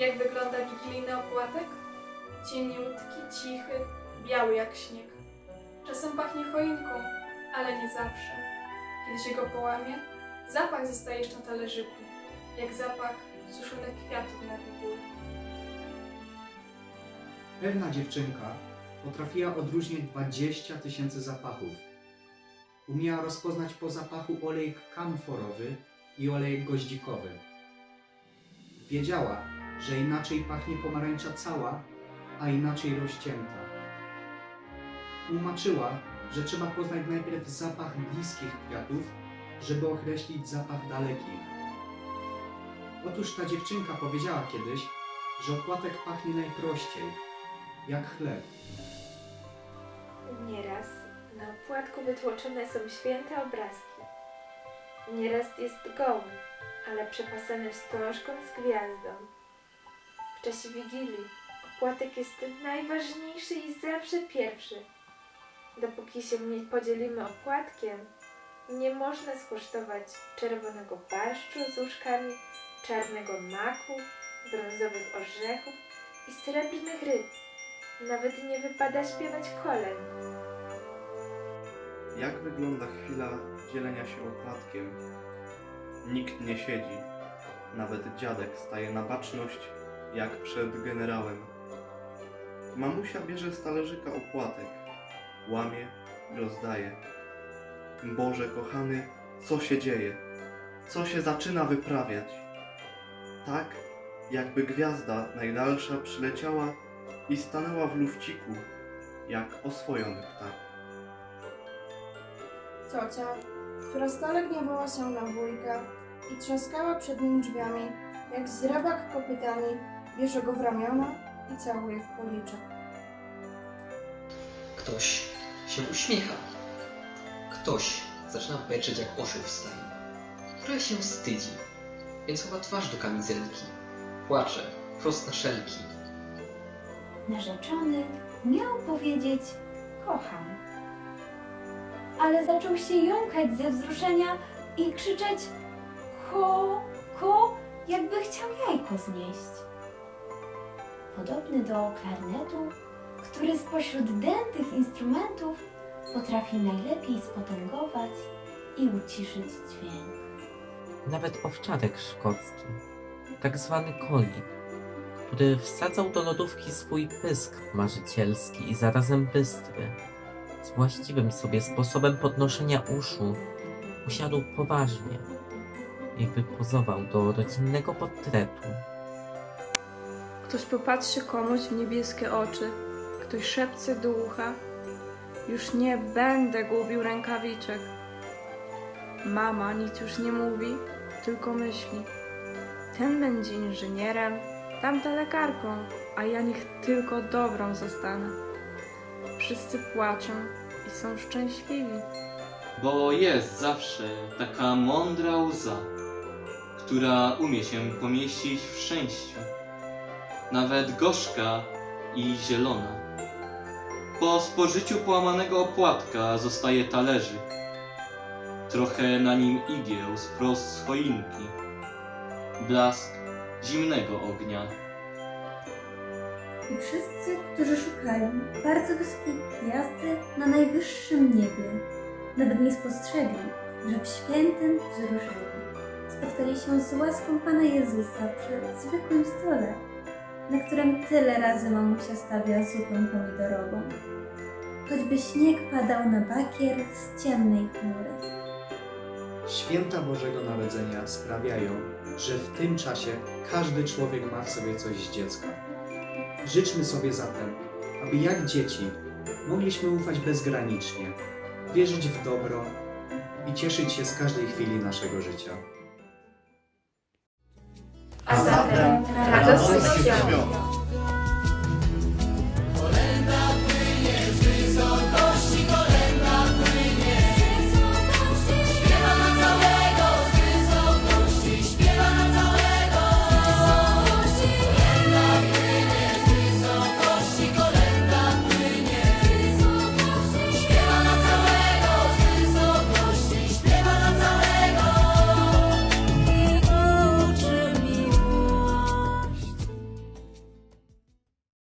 Jak wygląda wigilijny opłatek? Cieniutki, cichy, biały jak śnieg. Czasem pachnie choinką, ale nie zawsze. Kiedy się go połamie, zapach zostaje jeszcze na talerzyku, jak zapach suszonych kwiatów na wigóle. Pewna dziewczynka potrafiła odróżnić 20 tysięcy zapachów. Umiała rozpoznać po zapachu olejek kamforowy i olejek goździkowy. Wiedziała, że inaczej pachnie pomarańcza cała, a inaczej rozcięta. Tłumaczyła, że trzeba poznać najpierw zapach bliskich kwiatów, żeby określić zapach dalekich. Otóż ta dziewczynka powiedziała kiedyś, że opłatek pachnie najprościej, jak chleb. Nieraz na opłatku wytłoczone są święte obrazki. Nieraz jest goły, ale przepasany wstążką z gwiazdą. W czasie Wigilii opłatek jest najważniejszy i zawsze pierwszy. Dopóki się nie podzielimy opłatkiem, nie można skosztować czerwonego barszczu z łóżkami, czarnego maku, brązowych orzechów i srebrnych ryb. Nawet nie wypada śpiewać kolęd. Jak wygląda chwila dzielenia się opłatkiem? Nikt nie siedzi. Nawet dziadek staje na baczność, jak przed generałem. Mamusia bierze z talerzyka opłatek, łamie rozdaje. Boże kochany, co się dzieje? Co się zaczyna wyprawiać? Tak, jakby gwiazda najdalsza przyleciała i stanęła w lufciku, jak oswojony ptak. Ciocia, która stale gniewała się na wujka i trzaskała przed nim drzwiami, jak zrabak kopytami, bierze go w ramiona i całuje w policzek. Ktoś się uśmiecha. Ktoś zaczyna beczeć jak osioł w. Która się wstydzi, więc chowa twarz do kamizelki. Płacze, prost na szelki. Narzeczony miał powiedzieć kocham. Ale zaczął się jąkać ze wzruszenia i krzyczeć ko, ko, jakby chciał jajko znieść. Podobny do klarnetu, który spośród dętych instrumentów potrafi najlepiej spotęgować i uciszyć dźwięk. Nawet owczarek szkocki, tak zwany kolik, który wsadzał do lodówki swój pysk marzycielski i zarazem bystry, z właściwym sobie sposobem podnoszenia uszu, usiadł poważnie i wypozował do rodzinnego portretu. Ktoś popatrzy komuś w niebieskie oczy, ktoś szepce do ucha. Już nie będę gubił rękawiczek. Mama nic już nie mówi, tylko myśli. Ten będzie inżynierem, tamta lekarką, a ja niech tylko dobrą zostanę. Wszyscy płaczą i są szczęśliwi. Bo jest zawsze taka mądra łza, która umie się pomieścić w szczęściu, nawet gorzka i zielona. Po spożyciu połamanego opłatka zostaje talerzyk, trochę na nim igieł wprost z choinki, blask zimnego ognia. I wszyscy, którzy szukają bardzo wysokiej gwiazdy na najwyższym niebie, nawet nie spostrzegli, że w świętym wzruszeniu spotkali się z łaską Pana Jezusa przy zwykłym stole, na którym tyle razy mamusia stawia zupę pomidorową. Choćby śnieg padał na bakier z ciemnej chmury. Święta Bożego Narodzenia sprawiają, że w tym czasie każdy człowiek ma w sobie coś z dziecka. Życzmy sobie zatem, aby jak dzieci mogliśmy ufać bezgranicznie, wierzyć w dobro i cieszyć się z każdej chwili naszego życia. a zatem radośnie śpią.